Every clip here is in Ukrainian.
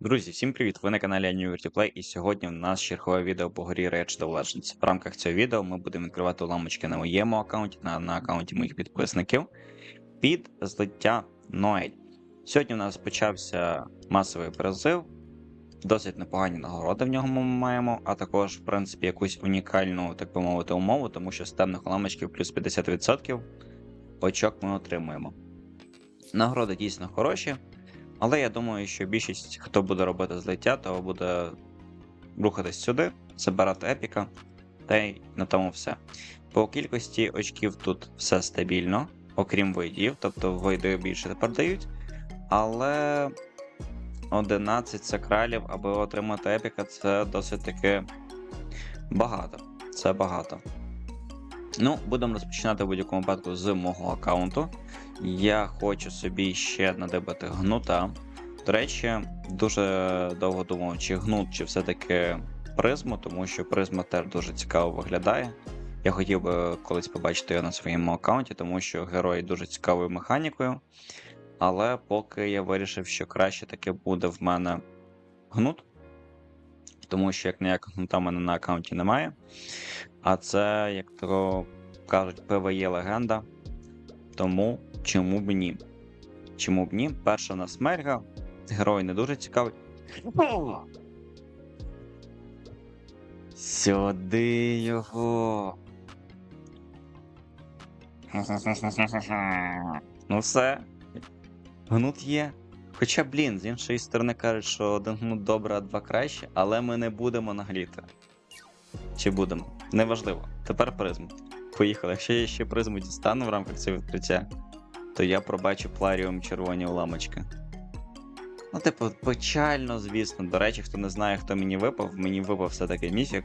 Друзі, всім привіт! Ви на каналі Annuity Play і сьогодні у нас чергове відео по горі Rage the Legends. В рамках цього відео ми будемо відкривати уламочки на моєму аккаунті, на, на аккаунті моїх підписників під злиття Ноель. Сьогодні у нас почався масовий призив, досить непогані нагороди в ньому ми маємо, а також, в принципі, якусь унікальну, так би мовити, умову, тому що з темних уламочків плюс 50% очок ми отримуємо. Нагороди дійсно хороші. Але я думаю, що більшість, хто буде робити злиття, то буде рухатись сюди, забирати епіка, та й на тому все. По кількості очків тут все стабільно, окрім вийдів, тобто вийди більше тепер дають. Але 11 сакралів, аби отримати епіка, це досить таки багато. Це багато. Ну, будемо розпочинати в будь-якому випадку з мого аккаунту. Я хочу собі ще надибати гнута. До речі, дуже довго думав, чи гнут, чи все-таки призму, тому що призма теж дуже цікаво виглядає. Я хотів би колись побачити його на своєму аккаунті, тому що герой дуже цікавою механікою. Але поки я вирішив, що краще таки буде в мене гнут, тому що як ніяк гнута в мене на аккаунті немає. А це, як то кажуть, PvE легенда. Тому чому б ні? Чому б ні? Перша у нас Мельга. Герой не дуже цікавий. Сюди його. Ну все. Гнут є. Хоча, блін, з іншої сторони кажуть, що один гнут добре, а два краще, але ми не будемо нагліти. Чи будемо? Неважливо. Тепер призму. Поїхали. Якщо я ще призму дістану в рамках цього відкриття, то я пробачу пларіум червоні уламочки. Ну, типу, печально, звісно. До речі, хто не знає, хто мені випав, мені випав все-таки міфік.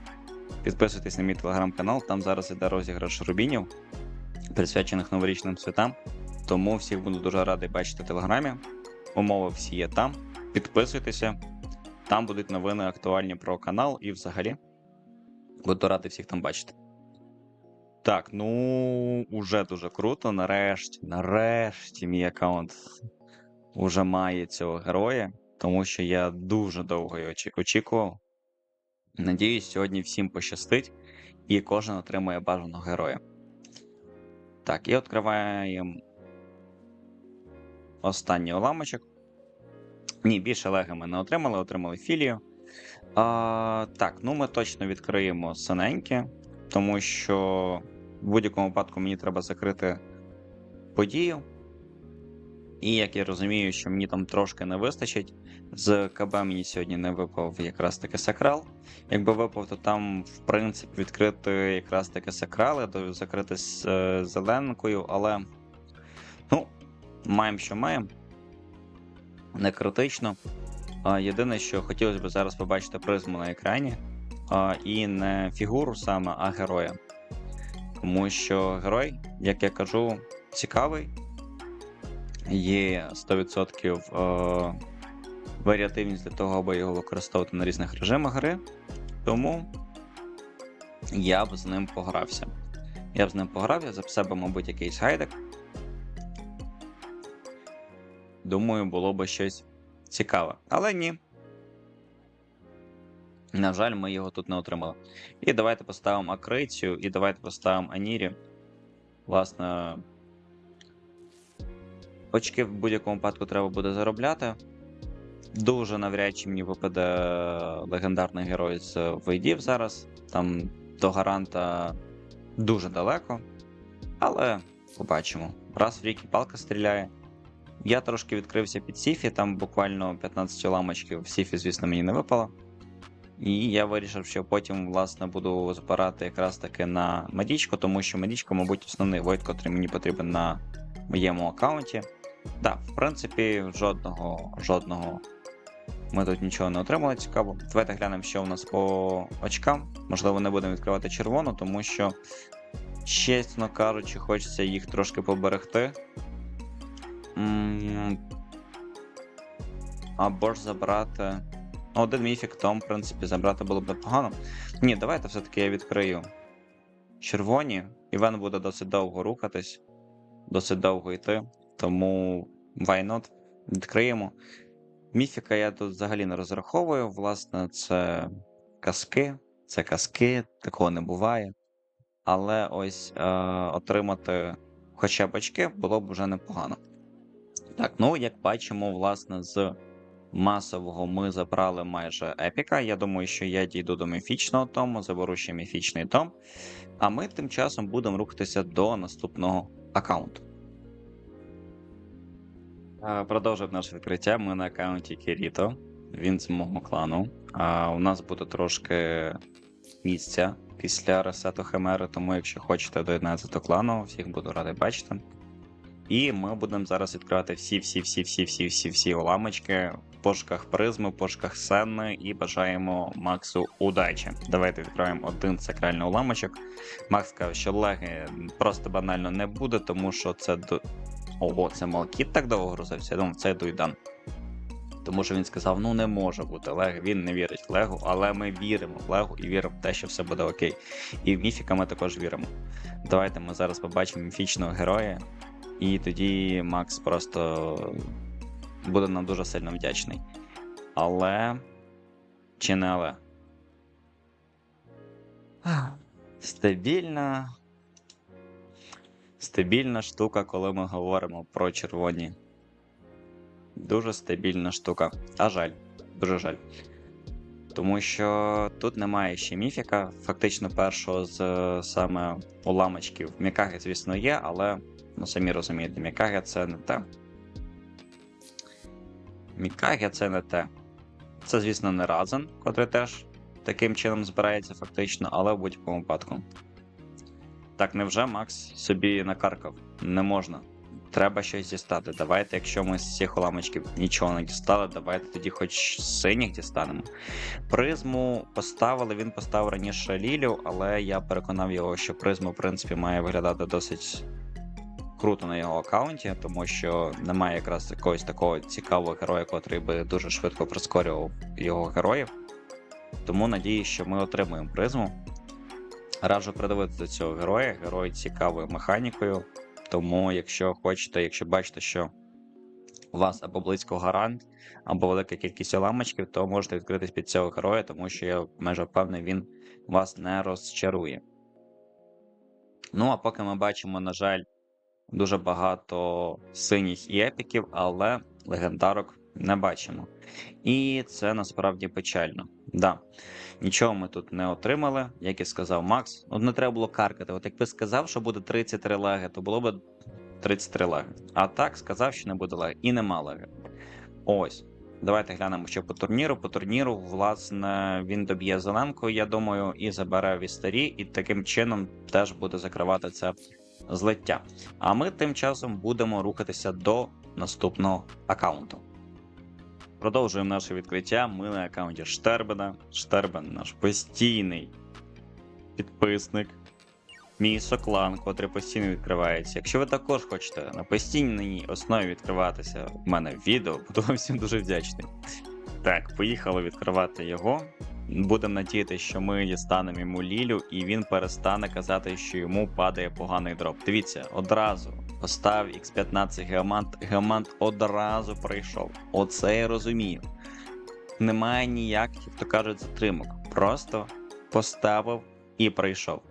Підписуйтесь на мій телеграм-канал, там зараз іде розіграш рубінів, присвячених новорічним святам. Тому всіх буду дуже радий бачити в телеграмі. Умови всі є там. Підписуйтеся, там будуть новини актуальні про канал і взагалі. Буду радий всіх там бачити. Так, ну уже дуже круто. Нарешті, нарешті, мій аккаунт уже має цього героя, тому що я дуже довго його очікував. Надіюсь, сьогодні всім пощастить, і кожен отримає бажаного героя. Так, і відкриваємо останній уламочок. Ні, більше леги ми не отримали, отримали філію. А, так, ну ми точно відкриємо синеньке, тому що в будь-якому випадку мені треба закрити подію. І як я розумію, що мені там трошки не вистачить. З КБ мені сьогодні не випав якраз таки сакрал. Якби випав, то там, в принципі, відкрити якраз таки сакрали, закрити з е, зеленкою, але ну, маємо, що маємо. Не критично. Єдине, що хотілося б зараз побачити призму на екрані, і не фігуру саме, а героя. Тому що герой, як я кажу, цікавий, є 100% е, варіативність для того, аби його використовувати на різних режимах гри. Тому я б з ним погрався. Я б з ним пограв, я записав би, мабуть, якийсь гайдик. Думаю, було б щось цікаве. Але ні. На жаль, ми його тут не отримали. І давайте поставимо Акрицію, і давайте поставимо Анірі. Власне, очки в будь-якому випадку треба буде заробляти. Дуже навряд чи мені випаде легендарний герой з вейдів зараз. Там до гаранта дуже далеко. Але побачимо. Раз в рік і палка стріляє. Я трошки відкрився під Сіфі, там буквально 15 ламочків в Сіфі, звісно, мені не випало. І я вирішив, що потім, власне, буду збирати якраз таки на медічку, тому що медічка, мабуть, основний войт, котрий мені потрібен на моєму аккаунті. Так, в принципі, жодного, жодного. Ми тут нічого не отримали цікаво. Давайте глянемо, що у нас по очкам. Можливо, не будемо відкривати червону, тому що, чесно кажучи, хочеться їх трошки поберегти. Або ж забрати. Ну, Один міфік, там, в принципі, забрати було б непогано. Ні, давайте все-таки я відкрию червоні. Іван буде досить довго рухатись, досить довго йти. Тому why not? Відкриємо. Міфіка я тут взагалі не розраховую. Власне, це казки, це казки, такого не буває. Але ось е, отримати хоча б очки було б вже непогано. Так, ну як бачимо, власне, з масового ми забрали майже епіка. Я думаю, що я дійду до міфічного тому, заберу ще міфічний том. А ми тим часом будемо рухатися до наступного аккаунту. Продовжив наше відкриття. Ми на аккаунті Кіріто. Він з мого клану. А у нас буде трошки місця після ресету Химери, тому якщо хочете доєднатися до клану, всіх буду радий бачити. І ми будемо зараз відкривати всі-всі-всі-всі-всі-всі-всі уламочки в пошуках призми, пошуках сенни і бажаємо Максу удачі. Давайте відкриваємо один сакральний уламочок. Макс сказав, що леги просто банально не буде, тому що це до. Ого, це Малкіт так довго грузився. Я думав, це Дуйдан. Тому що він сказав: ну не може бути Лег, він не вірить в Легу, але ми віримо в Легу і віримо в те, що все буде окей. І в міфіка ми також віримо. Давайте ми зараз побачимо міфічного героя, і тоді Макс просто буде нам дуже сильно вдячний. Але. Чи не але? Стабільна. Стабільна штука, коли ми говоримо про червоні. Дуже стабільна штука. А жаль, дуже жаль. Тому що тут немає ще міфіка, фактично першого з саме уламочків. Мікаги, звісно, є, але ну самі розумієте, Мікаги це не те. Мікаги це не те. Це, звісно, не Разен, котрий теж таким чином збирається фактично, але в будь-якому випадку. Так, невже Макс собі накаркав? Не можна. Треба щось дістати. Давайте, якщо ми з цих уламочків нічого не дістали, давайте тоді хоч синіх дістанемо. Призму поставили, він поставив раніше Лілю, але я переконав його, що призма, в принципі, має виглядати досить круто на його аккаунті, тому що немає якраз якогось такого цікавого героя, котрий би дуже швидко прискорював його героїв. Тому надію, що ми отримуємо призму. Раджу придивитися до цього героя. Герой цікавою механікою. Тому, якщо хочете, якщо бачите, що у вас або близько гарант, або велика кількість ламочків, то можете відкритись під цього героя, тому що я майже впевнений, він вас не розчарує. Ну, а поки ми бачимо, на жаль, дуже багато синіх і епіків, але легендарок не бачимо. І це насправді печально. Да. Нічого ми тут не отримали, як і сказав Макс. От не треба було каркати. От якби сказав, що буде 33 лаги, то було б 33 лаги. А так сказав, що не буде лаги. І нема лаги. Ось. Давайте глянемо, що по турніру. По турніру, власне, він доб'є зеленку, я думаю, і забере вістарі, і таким чином теж буде закривати це злиття. А ми тим часом будемо рухатися до наступного аккаунту. Продовжуємо наше відкриття. Ми на аккаунті Штербена. Штербен наш постійний підписник. Мій соклан, котрий постійно відкривається. Якщо ви також хочете на постійній основі відкриватися в мене відео, буду вам всім дуже вдячний. Так, поїхали відкривати його. Будемо надіятися, що ми дістанемо йому лілю, і він перестане казати, що йому падає поганий дроп. Дивіться, одразу постав X15 Геомант, Геомант одразу прийшов. Оце я розумію. Немає ніяких, як то кажуть, затримок. Просто поставив і прийшов.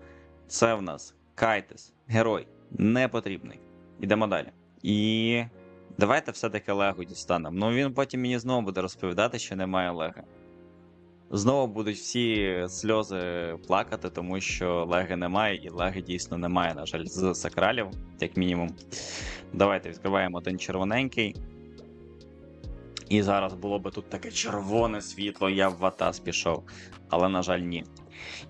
Це в нас Кайтес, герой, не потрібний. Ідемо далі. І давайте все-таки Лего дістанемо. Ну він потім мені знову буде розповідати, що немає Лего. Знову будуть всі сльози плакати, тому що леги немає, і леги дійсно немає, на жаль, з сакралів, як мінімум. Давайте відкриваємо один червоненький. І зараз було би тут таке червоне світло, я в Ватас пішов. Але, на жаль, ні.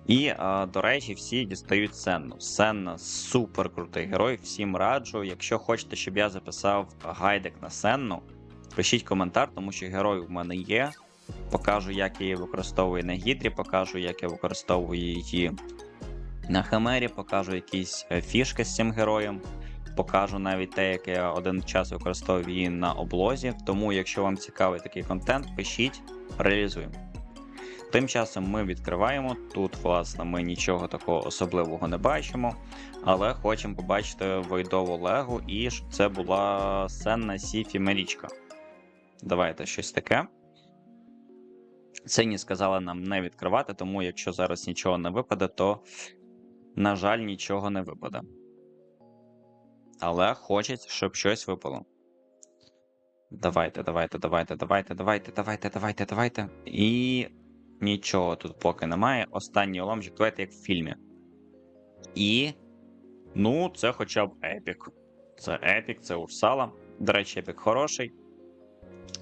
І, до речі, всі дістають Сенну. Сенна супер крутий герой. Всім раджу. Якщо хочете, щоб я записав гайдик на Сенну, пишіть коментар, тому що герой в мене є. Покажу, як я її використовую на гідрі, покажу, як я використовую її на химері, покажу якісь е, фішки з цим героєм. Покажу навіть те, як я один час використовував її на облозі. Тому, якщо вам цікавий такий контент, пишіть, реалізуємо. Тим часом ми відкриваємо. Тут, власне, ми нічого такого особливого не бачимо, але хочемо побачити войдову легу і щоб це була сценна Сіфі Мерічка. Давайте щось таке. Сині сказали нам не відкривати, тому якщо зараз нічого не випаде, то, на жаль, нічого не випаде. Але хочеться, щоб щось випало. Давайте, давайте, давайте, давайте, давайте, давайте, давайте, давайте. І нічого тут поки немає. Останній уламчик, давайте як в фільмі. І. Ну, це хоча б епік. Це епік, це Урсала. До речі, епік хороший.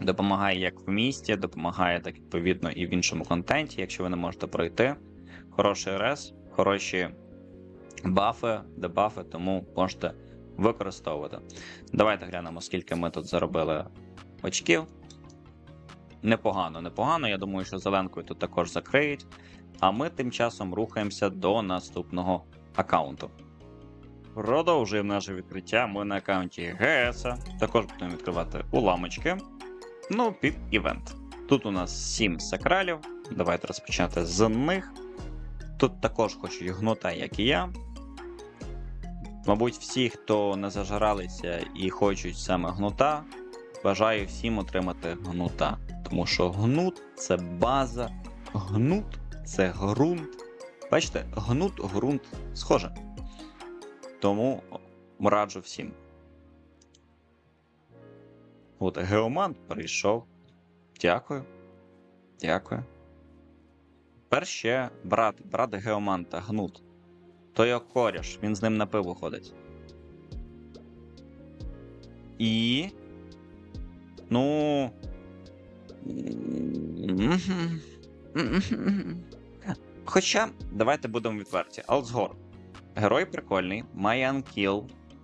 Допомагає як в місті, допомагає так відповідно і в іншому контенті, якщо ви не можете пройти. Хороший рес, хороші бафи, дебафи, тому можете використовувати. Давайте глянемо, скільки ми тут заробили очків. Непогано, непогано. Я думаю, що зеленкою тут також закриють. А ми тим часом рухаємося до наступного аккаунту. Продовжуємо наше відкриття. Ми на аккаунті ГС. Також будемо відкривати уламочки. Ну, під івент. Тут у нас 7 сакралів. Давайте розпочати з них. Тут також хочуть гнута, як і я. Мабуть, всі, хто не зажралися і хочуть саме гнута, бажаю всім отримати гнута. Тому що гнут це база, гнут це ґрунт. Бачите, гнут, ґрунт схоже. Тому раджу всім. От Геоман прийшов. Дякую. Дякую. Тепер ще брат, брат Геоманта, гнут. То його коріш, він з ним на пиво ходить. І. Ну. Хоча, давайте будемо відверті. Алцгор. Герой прикольний, має анкіл,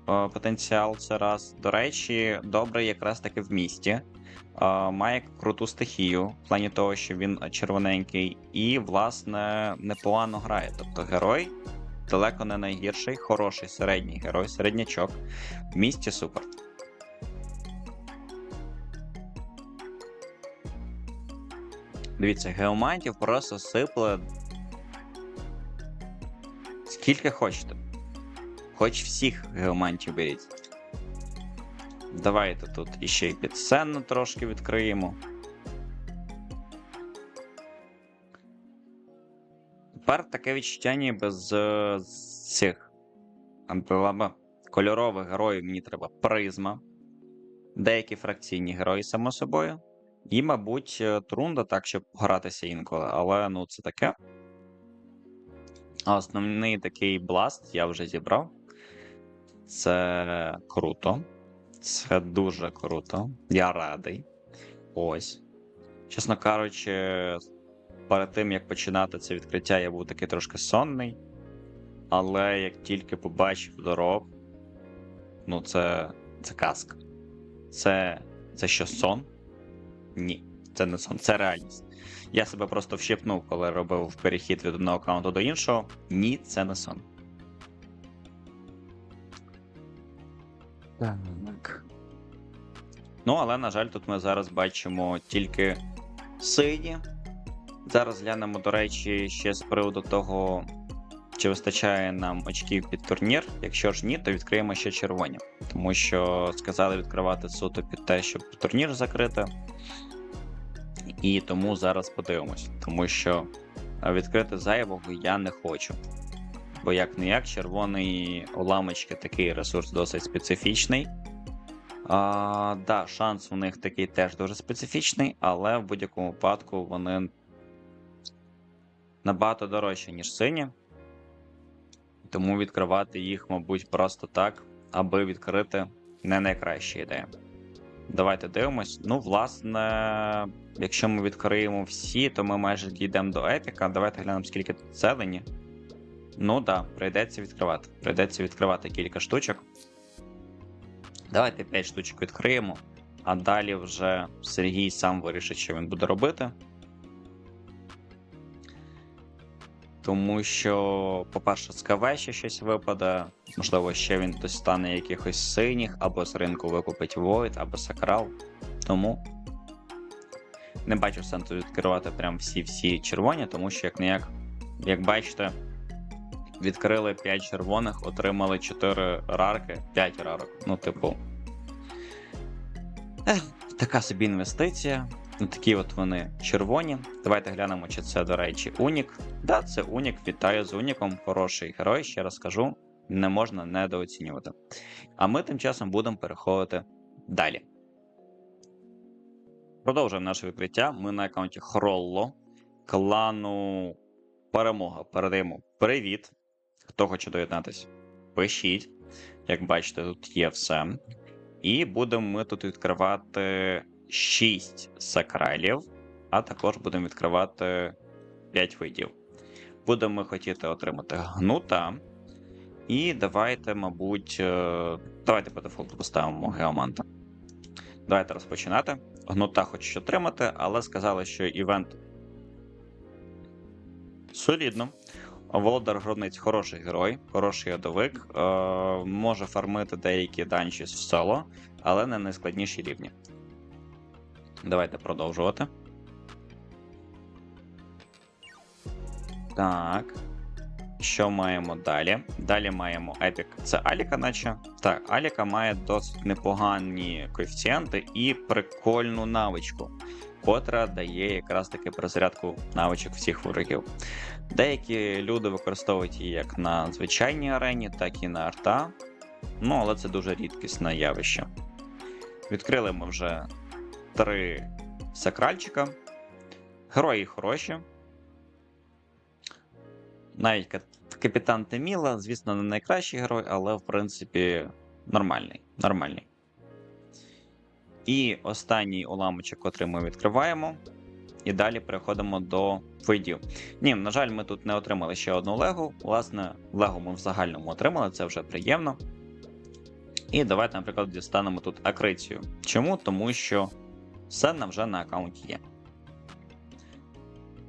е, потенціал це раз. До речі, добре якраз таки в місті. Е, Має круту стихію, в плані того, що він червоненький, і, власне, непогано грає. Тобто герой далеко не найгірший, хороший середній герой, середнячок. В місті супер. Дивіться, геомантів просто сипле. Скільки хочете. Хоч всіх геомантів беріть. Давайте тут іще й підсцену трошки відкриємо. Тепер таке відчуття ніби з, з цих антилаба кольорових героїв мені треба призма. Деякі фракційні герої, само собою. І, мабуть, трунда так, щоб гратися інколи, але ну це таке. А основний такий бласт я вже зібрав. Це круто. Це дуже круто. Я радий. Ось. Чесно кажучи, перед тим як починати це відкриття, я був такий трошки сонний. Але як тільки побачив дорог, ну це це казка. Це це що сон? Ні, це не сон, це реальність. Я себе просто вщипнув, коли робив перехід від одного аккаунту до іншого. Ні, це не сон. Так. Ну, але, на жаль, тут ми зараз бачимо тільки сині. Зараз глянемо, до речі, ще з приводу того, чи вистачає нам очків під турнір. Якщо ж ні, то відкриємо ще червоні. Тому що сказали відкривати суто під те, щоб турнір закрити. І тому зараз подивимось. Тому що відкрити зайвого я не хочу. Бо як не як, червоний уламочки такий ресурс досить специфічний. А, да, шанс у них такий теж дуже специфічний, але в будь-якому випадку вони набагато дорожчі, ніж сині. Тому відкривати їх, мабуть, просто так, аби відкрити не найкраща ідея. Давайте дивимось. Ну, власне, якщо ми відкриємо всі, то ми майже дійдемо до епіка. Давайте глянемо, скільки тут зелені. Ну так, да, прийдеться відкривати. Прийдеться відкривати кілька штучок. Давайте 5 штучок відкриємо, а далі вже Сергій сам вирішить, що він буде робити. Тому що, по-перше, з КВ ще щось випаде. Можливо, ще він достане якихось синіх, або з ринку викупить Void, або Сакрал. Тому не бачу сенсу відкривати прям всі-всі червоні, тому що, як не як, як бачите, відкрили 5 червоних, отримали 4 рарки, 5 рарок. Ну, типу. Ех, така собі інвестиція. Ну, такі от вони червоні. Давайте глянемо, чи це, до речі, Унік. Да, це Унік. Вітаю з Уніком. Хороший герой, ще раз кажу, не можна недооцінювати. А ми тим часом будемо переходити далі. Продовжуємо наше відкриття. Ми на аккаунті Хролло, клану Перемога. Передаємо привіт. Хто хоче доєднатися, пишіть. Як бачите, тут є все. І будемо ми тут відкривати 6 сакралів, а також будемо відкривати 5 видів. Будемо ми хотіти отримати гнута. І давайте, мабуть, е, давайте по дефолту поставимо геоманта. Давайте розпочинати. Гнута хочуть отримати, але сказали, що івент солідно. Володар Гробниць хороший герой, хороший ядовик, е, може фармити деякі данші в соло, але не найскладніші рівні. Давайте продовжувати. Так. Що маємо далі? Далі маємо Епік. Це Аліка, наче. Так, Аліка має досить непогані коефіцієнти і прикольну навичку, котра дає якраз таки перезарядку навичок всіх ворогів. Деякі люди використовують її як на звичайній арені, так і на арта. Ну, але це дуже рідкісне явище. Відкрили ми вже три сакральчика. Герої хороші. Навіть капітан Теміла, звісно, не найкращий герой, але в принципі нормальний. нормальний. І останній уламочок, котрий ми відкриваємо. І далі переходимо до видів. Ні, на жаль, ми тут не отримали ще одну легу. Власне, легу ми в загальному отримали, це вже приємно. І давайте, наприклад, дістанемо тут акрицію. Чому? Тому що все нам вже на аккаунті є.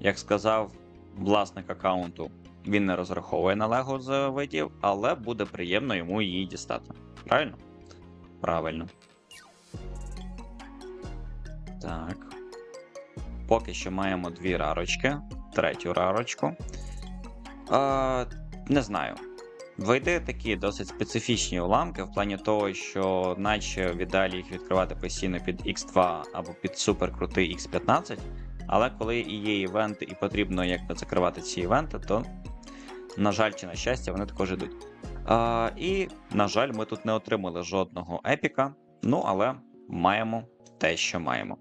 Як сказав власник аккаунту, він не розраховує на лего з видів, але буде приємно йому її дістати. Правильно? Правильно. Так. Поки що маємо дві рарочки, третю рарочку. А, не знаю. Вийде такі досить специфічні уламки в плані того, що наче віддалі їх відкривати постійно під X2 або під суперкрутий X15. Але коли і є івенти, і потрібно якби закривати ці івенти, то, на жаль, чи на щастя, вони також йдуть. А, і, на жаль, ми тут не отримали жодного епіка. Ну, але маємо те, що маємо.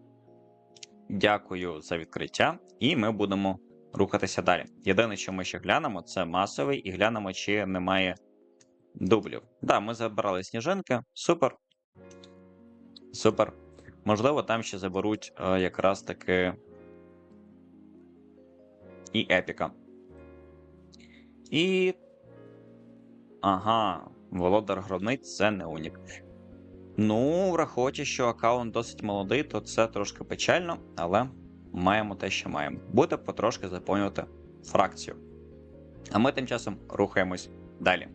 Дякую за відкриття, і ми будемо рухатися далі. Єдине, що ми ще глянемо, це масовий, і глянемо, чи немає дублів. Так, да, ми забрали сніжинки. Супер. Супер. Можливо, там ще заберуть е, якраз таки і епіка. І. Ага, Володар Гробниць це не унік. Ну, враховуючи, що аккаунт досить молодий, то це трошки печально, але маємо те, що маємо. Буде потрошки заповнювати фракцію. А ми тим часом рухаємось далі.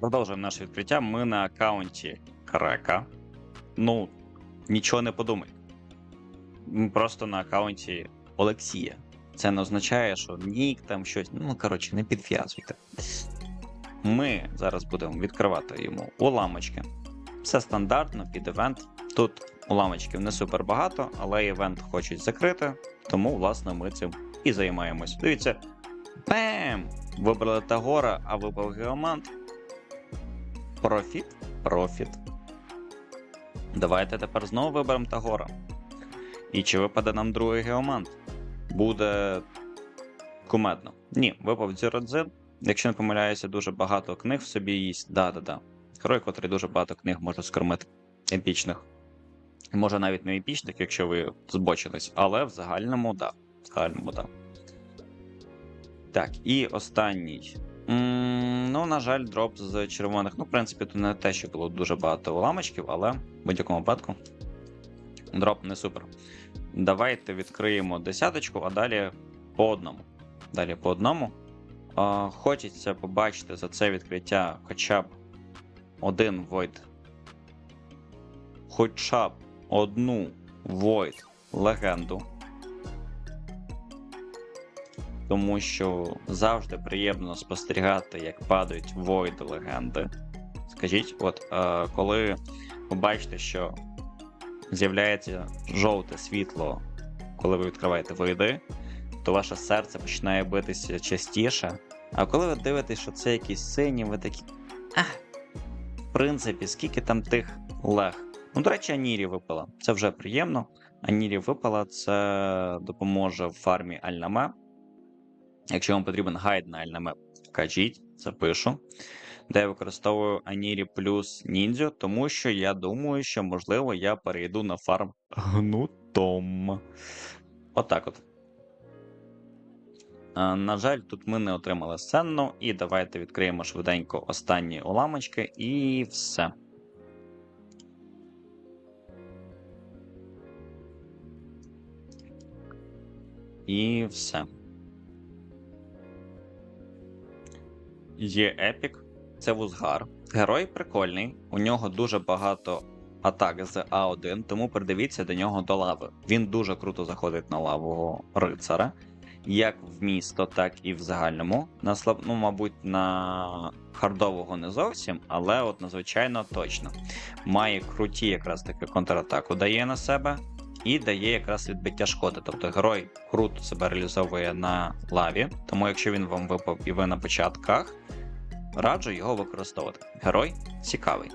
Продовжуємо наше відкриття. Ми на аккаунті Крека. Ну, нічого не подумай. Ми просто на аккаунті Олексія. Це не означає, що нік там щось. Ну, коротше, не підв'язуйте. Ми зараз будемо відкривати йому уламочки. Все стандартно під івент. Тут уламочків не супер багато, але івент хочуть закрити, тому, власне, ми цим і займаємось. Дивіться. Бем! Вибрали Тагора, а вибрав Геомант. Профіт? Профіт. Давайте тепер знову виберемо Тагора. І чи випаде нам другий Геомант? Буде кумедно. Ні, випав Дзюродзин. Якщо не помиляюся, дуже багато книг в собі їсть. Да-да-да. Герой, котрий дуже багато книг може скормити. Епічних. Може навіть не епічних, якщо ви збочились, але в загальному, да. В загальному, да. Так, і останній. м ну, на жаль, дроп з червоних. Ну, в принципі, тут не те, що було дуже багато уламочків, але в будь-якому випадку. Дроп не супер. Давайте відкриємо десяточку, а далі по одному. Далі по одному. А, Хочеться побачити за це відкриття хоча б один Void. Хоча б одну Void легенду. Тому що завжди приємно спостерігати, як падають Void легенди. Скажіть, от е, коли побачите, що з'являється жовте світло, коли ви відкриваєте види, то ваше серце починає битися частіше. А коли ви дивитесь, що це якісь сині, ви такі. Ах, в принципі, скільки там тих лег. Ну, до речі, Анірі випала. Це вже приємно. Анірі випала, це допоможе в фармі Альнаме. Якщо вам потрібен гайд на Альнаме, кажіть, запишу. Де я використовую Анірі плюс ніндзю, тому що я думаю, що можливо я перейду на фарм гнутом. Отак от. На жаль, тут ми не отримали сцену, і давайте відкриємо швиденько останні уламочки і все. І все. Є епік, це вузгар. Герой прикольний, у нього дуже багато атак з А1, тому придивіться до нього до лави. Він дуже круто заходить на лаву рицара, як в місто, так і в загальному. На слаб... ну, мабуть, на хардового не зовсім, але от надзвичайно точно. Має круті якраз таки контратаку дає на себе. І дає якраз відбиття шкоди. Тобто герой круто себе реалізовує на лаві, тому якщо він вам випав і ви на початках, раджу його використовувати. Герой цікавий.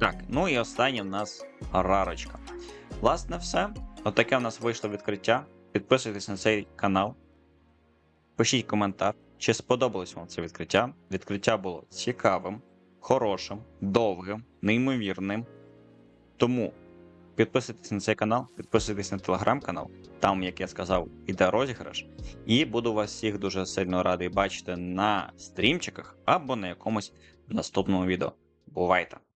Так, ну і останнє в нас рарочка. Власне, все. Отаке в нас вийшло відкриття. Підписуйтесь на цей канал. Пишіть коментар, чи сподобалось вам це відкриття. Відкриття було цікавим, хорошим, довгим, неймовірним. Тому підписуйтесь на цей канал, підписуйтесь на телеграм-канал. Там, як я сказав, іде розіграш. І буду вас всіх дуже сильно радий бачити на стрімчиках або на якомусь наступному відео. Бувайте!